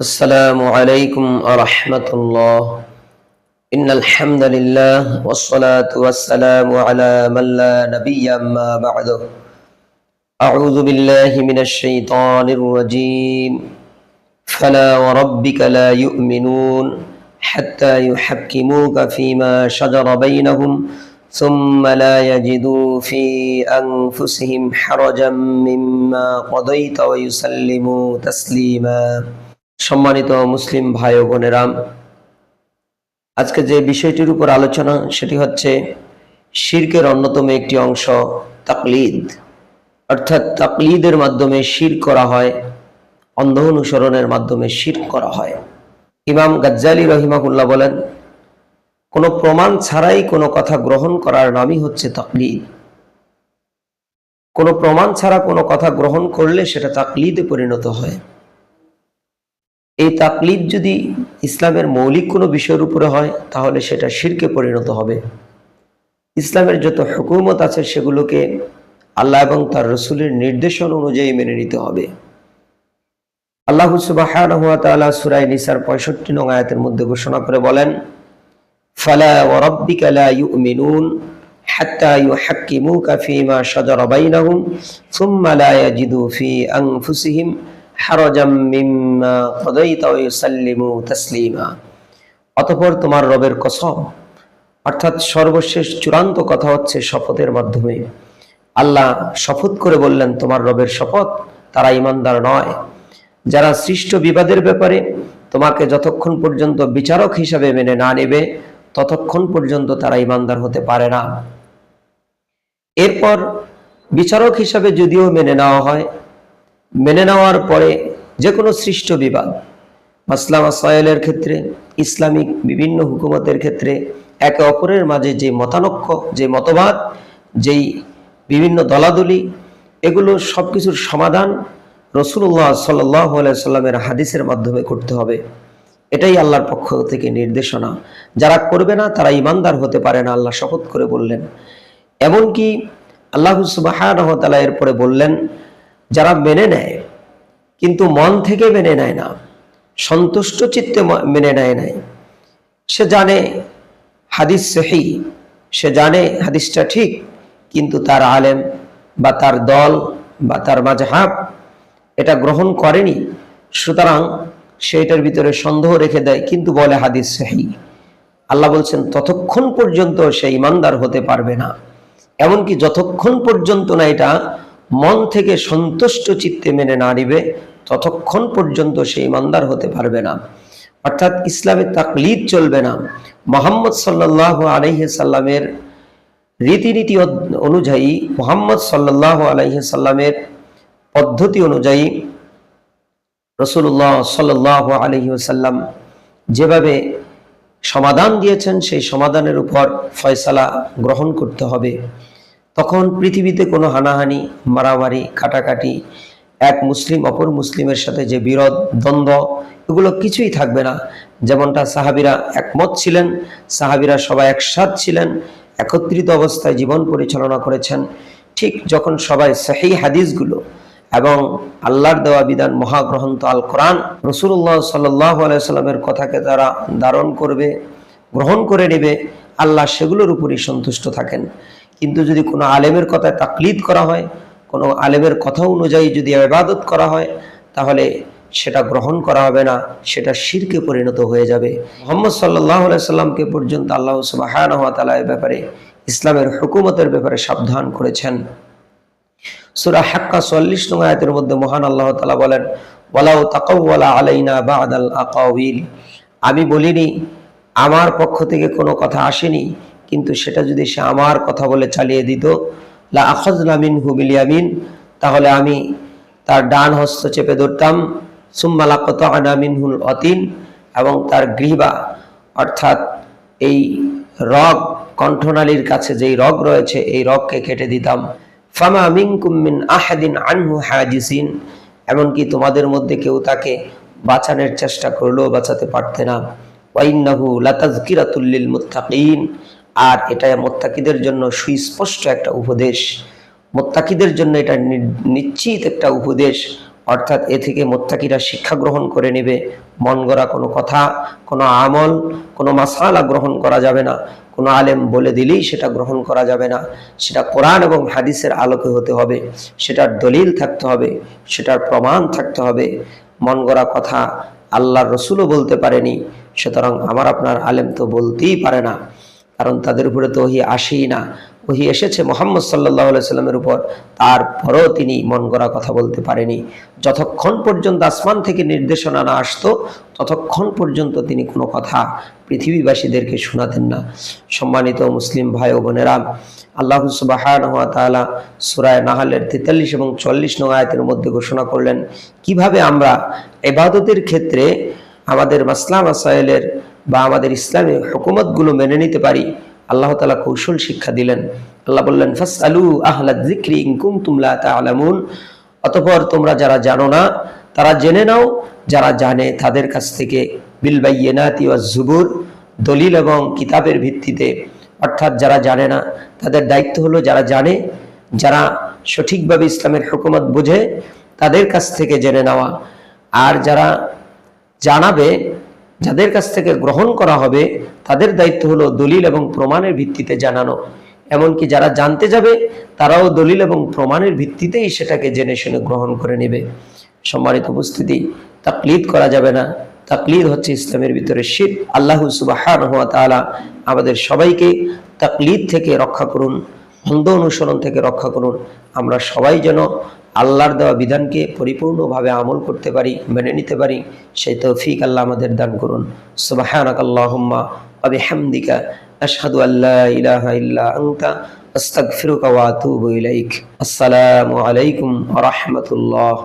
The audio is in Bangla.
السلام عليكم ورحمة الله. إن الحمد لله والصلاة والسلام على من لا نبي أما بعد أعوذ بالله من الشيطان الرجيم. فلا وربك لا يؤمنون حتى يحكموك فيما شجر بينهم ثم لا يجدوا في أنفسهم حرجا مما قضيت ويسلموا تسليما. সম্মানিত মুসলিম ভাই ও বোনেরা, আজকে যে বিষয়টির উপর আলোচনা, সেটি হচ্ছে শিরকের অন্যতম একটি অংশ, তাকলিদ। অর্থাৎ তাকলিদের মাধ্যমে শির করা হয়, অন্ধ অনুসরণের মাধ্যমে শির করা হয়। ইমাম গাজ্জালি রহিমাহুল্লাহ বলেন, কোনো প্রমাণ ছাড়াই কোনো কথা গ্রহণ করার নামই হচ্ছে তাকলিদ। কোনো প্রমাণ ছাড়া কোনো কথা গ্রহণ করলে সেটা তাকলিদে পরিণত হয়। এই তাকলিদ যদি ইসলামের মৌলিক কোনো বিষয়ের উপরে হয়, তাহলে সেটা শিরকে পরিণত হবে। ইসলামের যত হুকুমত আছে, সেগুলোকে আল্লাহ এবং তার রসুলের নির্দেশন অনুযায়ী মেনে নিতে হবে। আল্লাহ সুবাহান সুরাই নিসার পঁয়ষট্টি নং আয়াতের মধ্যে ঘোষণা করে বলেন, ফালা ফীমা অতঃপর তোমার রবের কসম, অর্থাৎ সর্বশেষ চূড়ান্ত কথা হচ্ছে শপথের মাধ্যমে। আল্লাহ শপথ করে বললেন, তোমার রবের শপথ তারা ইমানদার নয়। যারা সৃষ্ট বিবাদের ব্যাপারে তোমাকে যতক্ষণ পর্যন্ত বিচারক হিসাবে মেনে না নেবে, ততক্ষণ পর্যন্ত তারা ইমানদার হতে পারে না। এরপর বিচারক হিসাবে যদিও মেনে নেওয়া হয় মেনে নেওয়ার পরে যে কোনো সৃষ্ট বিবাদ, মাসলা মাসাইলের ক্ষেত্রে, ইসলামিক বিভিন্ন হুকুমতের ক্ষেত্রে, একে অপরের মাঝে যে মতানক্য যে মতবাদ, যেই বিভিন্ন দলাদলি, এগুলো সব কিছুর সমাধান রসুল্লাহ সাল্লাহ হাদিসের মাধ্যমে করতে হবে। এটাই আল্লাহর পক্ষ থেকে নির্দেশনা। যারা করবে না, তারা ইমানদার হতে পারে না, আল্লাহ শপথ করে বললেন। এমনকি আল্লাহ সুবাহ এরপরে বললেন যারা মেনে নেয়, কিন্তু মন থেকে মেনে নেয় না, সন্তুষ্ট চিত্তে মেনে নেয় নাই। সে জানে হাদিস সহি, সে জানে হাদিসটা ঠিক, কিন্তু তার আলেম বা তার দল বা তার মাঝহাব এটা গ্রহণ করেনি, সুতরাং সে এটার ভিতরে সন্দেহ রেখে দেয়, কিন্তু বলে হাদিস সহি। আল্লাহ বলছেন, ততক্ষণ পর্যন্ত সে ইমানদার হতে পারবে না। এমনকি যতক্ষণ পর্যন্ত না এটা মন থেকে সন্তুষ্ট চিত্তে মেনে না নিবে, ততক্ষণ পর্যন্ত সে ইমানদার হতে পারবে না। অর্থাৎ ইসলামের তাকলিদ চলবে না। মোহাম্মদ সাল্লাহ আলহি সাল্লামের রীতিনীতি অনুযায়ী, মোহাম্মদ সাল্লাহ আলহি সাল্লামের পদ্ধতি অনুযায়ী রসুল্লাহ সাল্লাহ আলহি সাল্লাম যেভাবে সমাধান দিয়েছেন, সেই সমাধানের উপর ফয়সালা গ্রহণ করতে হবে। তখন পৃথিবীতে কোনো হানাহানি, মারামারি কাটাকাটি এক মুসলিম অপর মুসলিমের সাথে যে বিরোধ, দ্বন্দ্ব, এগুলো কিছুই থাকবে না। যেমনটা সাহাবিরা একমত ছিলেন, সাহাবিরা সবাই একসাথ ছিলেন, একত্রিত অবস্থায় জীবন পরিচালনা করেছেন। ঠিক যখন সবাই সেই হাদিসগুলো এবং আল্লাহর দেওয়া বিধান মহাগ্রহন্ত আল কোরআন রসুল্লাহ সাল্লাহ আলাইসাল্লামের কথাকে তারা ধারণ করবে, গ্রহণ করে নেবে, আল্লাহ সেগুলোর উপরই সন্তুষ্ট থাকেন। কিন্তু যদি কোনো আলেমের কথায় তাকলিদ করা হয়, কোনো আলেমের কথা অনুযায়ী যদি আবাদত করা হয়, তাহলে সেটা গ্রহণ করা হবে না, সেটা শিরকে পরিণত হয়ে যাবে। মোহাম্মদ সাল্লাহ সাল্লামকে পর্যন্ত আল্লাহ সুবাহ এ ব্যাপারে, ইসলামের হুকুমতের ব্যাপারে সাবধান করেছেন। সুরা হাক্কা চল্লিশ নং আয়াতের মধ্যে মহান আল্লাহ তালা বলেন, ওয়ালাউ তাকাওয়ালা আলাইনা বা আদাল আকাউইল আমি বলিনি, আমার পক্ষ থেকে কোনো কথা আসেনি কিন্তু সেটা যদি সে আমার কথা বলে চালিয়ে দিত, লা আখাজনা মিনহু বিল তাহলে আমি তার ডান হস্ত চেপে ধরতাম, সুম্মা লাকাতানা মিনহুল অতিন, এবং তার গ্রীবা, অর্থাৎ এই রগ, কণ্ঠনালীর কাছে যেই রগ রয়েছে, এই রগকে কেটে দিতাম। ফামা মিনকুম মিন আহাদিন আনহু হাজিসিন, এমনকি তোমাদের মধ্যে কেউ তাকে বাঁচানোর চেষ্টা করলেও বাঁচাতে পারতে না। ওয়াইন্নাহু লাতাজকিরাতুল লিল মুত্তাকিন আর এটা মোত্তাকিদের জন্য সুস্পষ্ট একটা উপদেশ। মোত্তাকিদের জন্য এটা নিশ্চিত একটা উপদেশ। অর্থাৎ এ থেকে মোত্তাকিরা শিক্ষা গ্রহণ করে নেবে। মন গড়া কোনো কথা, কোনো আমল, কোনো মাসালা গ্রহণ করা যাবে না। কোনো আলেম বলে দিলেই সেটা গ্রহণ করা যাবে না। সেটা কোরআন এবং হাদিসের আলোকে হতে হবে। সেটার দলিল থাকতে হবে। সেটার প্রমাণ থাকতে হবে। মন গড়া কথা আল্লাহর রসুলও বলতে পারেনি। সুতরাং আমার আপনার আলেম তো বলতেই পারে না। কারণ তাদের উপরে তো ওহি আসেই না। ওহি এসেছে মোহাম্মদ সাল্লাহ সাল্লামের উপর। তারপরেও তিনি মন গড়া কথা বলতে পারেনি। যতক্ষণ পর্যন্ত আসমান থেকে নির্দেশনা না আসতো, ততক্ষণ পর্যন্ত তিনি কোনো কথা পৃথিবীবাসীদেরকে শোনাতেন না। সম্মানিত মুসলিম ভাই ও বোনেরা, আল্লাহ সুবাহান হাত সুরায় নাহালের তেতাল্লিশ এবং চল্লিশ নং আয়াতের মধ্যে ঘোষণা করলেন, কীভাবে আমরা এবাদতের ক্ষেত্রে আমাদের মাসলাম মাসাইলের বা আমাদের ইসলামী হুকুমতগুলো মেনে নিতে পারি। আল্লাহ তালা কৌশল শিক্ষা দিলেন। আল্লাহ বললেন ফাস আলু আহ্লাদ জিক্রি ইনকুম তুমলা তালামুন অতপর তোমরা যারা জানো না, তারা জেনে নাও, যারা জানে তাদের কাছ থেকে বিলবাইয়েনাতি ওয়া জুবুর, দলিল এবং কিতাবের ভিত্তিতে। অর্থাৎ যারা জানে না, তাদের দায়িত্ব হলো যারা জানে, যারা সঠিকভাবে ইসলামের হুকুমত বুঝে, তাদের কাছ থেকে জেনে নেওয়া। আর যারা জানাবে যাদের কাছ থেকে গ্রহণ করা হবে, তাদের দায়িত্ব হলো দলিল এবং প্রমাণের ভিত্তিতে জানানো। এমনকি যারা জানতে যাবে, তারাও দলিল এবং প্রমাণের ভিত্তিতেই সেটাকে জেনে শুনে গ্রহণ করে নেবে। সম্মানিত উপস্থিতি, তাকলিদ করা যাবে না। তাকলিদ হচ্ছে ইসলামের ভিতরে শীত আল্লাহ সুবাহান হওয়া আমাদের সবাইকে তাকলিদ থেকে রক্ষা করুন অন্ধ অনুসরণ থেকে রক্ষা করুন। আমরা সবাই যেন আল্লাহর দেওয়া বিধানকে পরিপূর্ণভাবে আমল করতে পারি, মেনে নিতে পারি, সেই তৌফিক আল্লাহ আমাদের দান করুন। সুবাহানাক আল্লাহুম্মা ওয়া বিহামদিকা আশহাদু আল্লাহ আসসালামু আলাইকুম